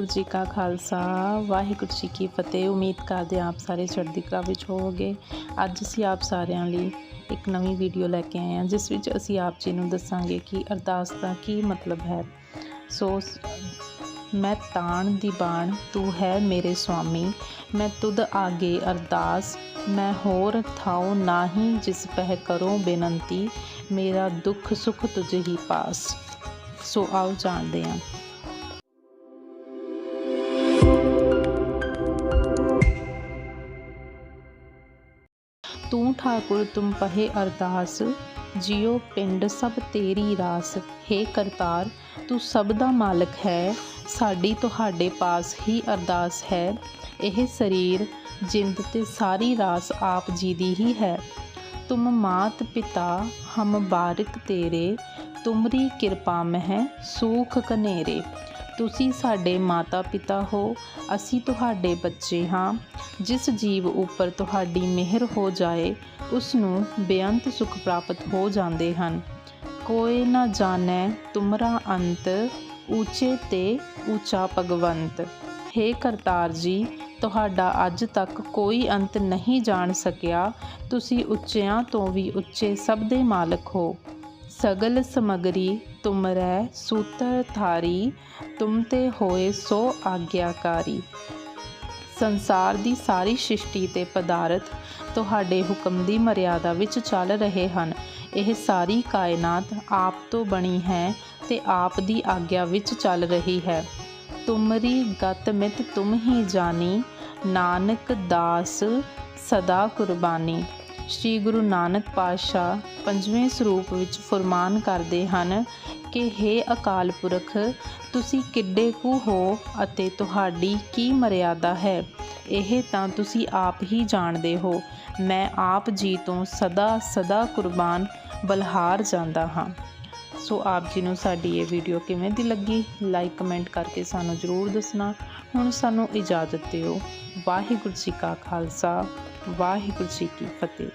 ਵਾਹਿਗੁਰੂ ਜੀ ਕਾ ਖਾਲਸਾ, ਵਾਹਿਗੁਰੂ ਜੀ ਕੀ ਫਤਿਹ। ਉਮੀਦ ਕਰਦੇ ਹਾਂ ਆਪ ਸਾਰੇ ਚੜ੍ਹਦੀ ਕਲਾ ਵਿੱਚ ਹੋਵੋਗੇ। ਅੱਜ ਅਸੀਂ ਆਪ ਸਾਰਿਆਂ ਲਈ ਇੱਕ ਨਵੀਂ ਵੀਡੀਓ ਲੈ ਕੇ ਆਏ ਹਾਂ, ਜਿਸ ਵਿੱਚ ਅਸੀਂ ਆਪ ਜੀ ਨੂੰ ਦੱਸਾਂਗੇ ਕਿ ਅਰਦਾਸ ਦਾ ਕੀ ਮਤਲਬ ਹੈ। ਸੋ, ਮੈਂ ਤਾਣ ਦੀ ਬਾਣ, ਤੂੰ ਹੈ ਮੇਰੇ ਸੁਆਮੀ। ਮੈਂ ਤੁਧ ਆਗੇ ਅਰਦਾਸ, ਮੈਂ ਹੋਰ ਥਾਉ ਨਾਹੀ ਜਿਸ ਪਹਿ ਕਰੋ ਬੇਨਤੀ। ਮੇਰਾ ਦੁੱਖ ਸੁਖ ਤੁਝ ਹੀ ਪਾਸ। ਸੋ ਆਓ ਜਾਣਦੇ ਹਾਂ। ਤੂੰ ਠਾਕੁਰ, ਤੁਮ ਪਹੇ ਅਰਦਾਸ। ਜਿਉ ਪਿੰਡ ਸਭ ਤੇਰੀ ਰਾਸ। ਹੈ ਕਰਤਾਰ, ਤੂੰ ਸਭ ਦਾ ਮਾਲਕ ਹੈ। ਸਾਡੀ ਤੁਹਾਡੇ ਪਾਸ ਹੀ ਅਰਦਾਸ ਹੈ। ਇਹ ਸਰੀਰ, ਜਿੰਦ ਤੇ ਸਾਰੀ ਰਾਸ ਆਪ ਜੀ ਦੀ ਹੀ ਹੈ। ਤੁਮ ਮਾਤ ਪਿਤਾ, ਹਮ ਬਾਰਕ ਤੇਰੇ। ਤੁਮਰੀ ਕਿਰਪਾ ਮਹਿ, ਸੂਖ ਕਨੇਰੇ ਤੁਸੀਂ ਸਾਡੇ ਮਾਤਾ ਪਿਤਾ ਹੋ, ਅਸੀਂ ਤੁਹਾਡੇ ਬੱਚੇ ਹਾਂ। ਜਿਸ ਜੀਵ ਉੱਪਰ ਤੁਹਾਡੀ ਮਿਹਰ ਹੋ ਜਾਏ, ਉਸ ਨੂੰ ਬੇਅੰਤ ਸੁਖ ਪ੍ਰਾਪਤ ਹੋ ਜਾਂਦੇ ਹਨ। ਕੋਈ ਨਾ ਜਾਣੈ ਤੁਮਰਾ ਅੰਤ ਉੱਚੇ ਤੇ ਉੱਚਾ ਭਗਵੰਤ। ਹੇ ਕਰਤਾਰ ਜੀ, ਤੁਹਾਡਾ ਅੱਜ ਤੱਕ ਕੋਈ ਅੰਤ ਨਹੀਂ ਜਾਣ ਸਕਿਆ। ਤੁਸੀਂ ਉੱਚਿਆਂ ਤੋਂ ਵੀ ਉੱਚੇ ਸਭ ਦੇ ਮਾਲਕ ਹੋ। ਸਗਲ ਸਮਗਰੀ ਤੁਮਰੈ ਸੂਤਰ ਥਾਰੀ ਤੁਮ ਤੇ ਹੋਏ ਸੋ ਆਗਿਆਕਾਰੀ। ਸੰਸਾਰ ਦੀ ਸਾਰੀ ਸ੍ਰਿਸ਼ਟੀ ਤੇ ਪਦਾਰਥ ਤੁਹਾਡੇ ਹੁਕਮ ਦੀ ਮਰਿਆਦਾ ਵਿੱਚ ਚੱਲ ਰਹੇ ਹਨ। ਇਹ ਸਾਰੀ ਕਾਇਨਾਤ ਆਪ ਤੋਂ ਬਣੀ ਹੈ ਤੇ ਆਪ ਦੀ ਆਗਿਆ ਵਿੱਚ ਚੱਲ ਰਹੀ ਹੈ। ਤੁਮਰੀ ਗਤ ਮਿਤ ਤੁਮ ਹੀ ਜਾਣੀ, ਨਾਨਕ ਦਾਸ ਸਦਾ ਕੁਰਬਾਨੀ। ਸ੍ਰੀ ਗੁਰੂ ਨਾਨਕ ਪਾਤਸ਼ਾਹ ਪੰਜਵੇਂ ਸਰੂਪ ਵਿੱਚ ਫਰਮਾਨ ਕਰਦੇ ਹਨ ਕਿ हे ਅਕਾਲ ਪੁਰਖ, ਤੁਸੀਂ ਕਿੱਡੇ ਕੁ ਹੋ ਅਤੇ ਤੁਹਾਡੀ ਕੀ ਮਰਿਆਦਾ ਹੈ? ਇਹ ਤਾਂ ਤੁਸੀਂ ਆਪ ਹੀ ਜਾਣਦੇ ਹੋ। ਮੈਂ ਆਪ ਜੀ ਤੋਂ ਸਦਾ ਸਦਾ ਕੁਰਬਾਨ, ਬਲਹਾਰ ਜਾਂਦਾ ਹਾਂ। ਸੋ ਆਪ ਜੀ ਨੂੰ ਸਾਡੀ ਇਹ ਵੀਡੀਓ ਕਿਵੇਂ ਦੀ ਲੱਗੀ? ਲਾਈਕ ਕਮੈਂਟ ਕਰਕੇ ਸਾਨੂੰ ਜ਼ਰੂਰ ਦੱਸਣਾ। ਹੁਣ ਸਾਨੂੰ ਇਜਾਜ਼ਤ ਦਿਓ। ਵਾਹਿਗੁਰੂ ਜੀ ਕਾ ਖਾਲਸਾ, ਵਾਹਿਗੁਰੂ ਜੀ ਕੀ ਫਤਿਹ।